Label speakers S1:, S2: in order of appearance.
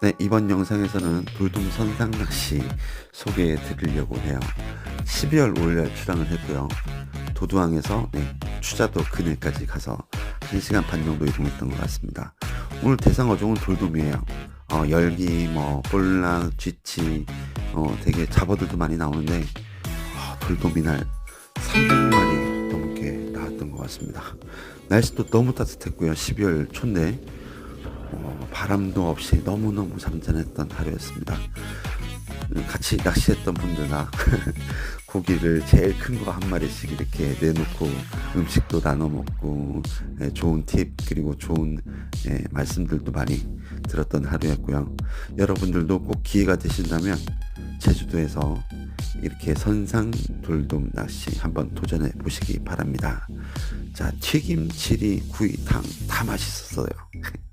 S1: 네, 이번 영상에서는 돌돔 선 상 낚시 소개해 드리려고 해요. 12월 5일날 출항을 했고요. 도두항에서 네, 추자도 그네까지 가서 1시간 반 정도 이동했던 것 같습니다. 오늘 대상 어종은 돌돔이에요. 어, 열기, 뭐, 볼락, 쥐치, 어, 되게 잡어들도 많이 나오는데, 아, 돌돔이 날 300마리 넘게 나왔던 것 같습니다. 날씨도 너무 따뜻했고요. 12월 초인데, 어, 바람도 없이 너무너무 잠잠했던 하루였습니다. 같이 낚시했던 분들과 고기를 제일 큰 거 한 마리씩 이렇게 내놓고 음식도 나눠 먹고 예, 좋은 팁 그리고 좋은 예, 말씀들도 많이 들었던 하루였고요. 여러분들도 꼭 기회가 되신다면 제주도에서 이렇게 선상 돌돔 낚시 한번 도전해 보시기 바랍니다. 자 튀김, 치리, 구이탕 다 맛있었어요.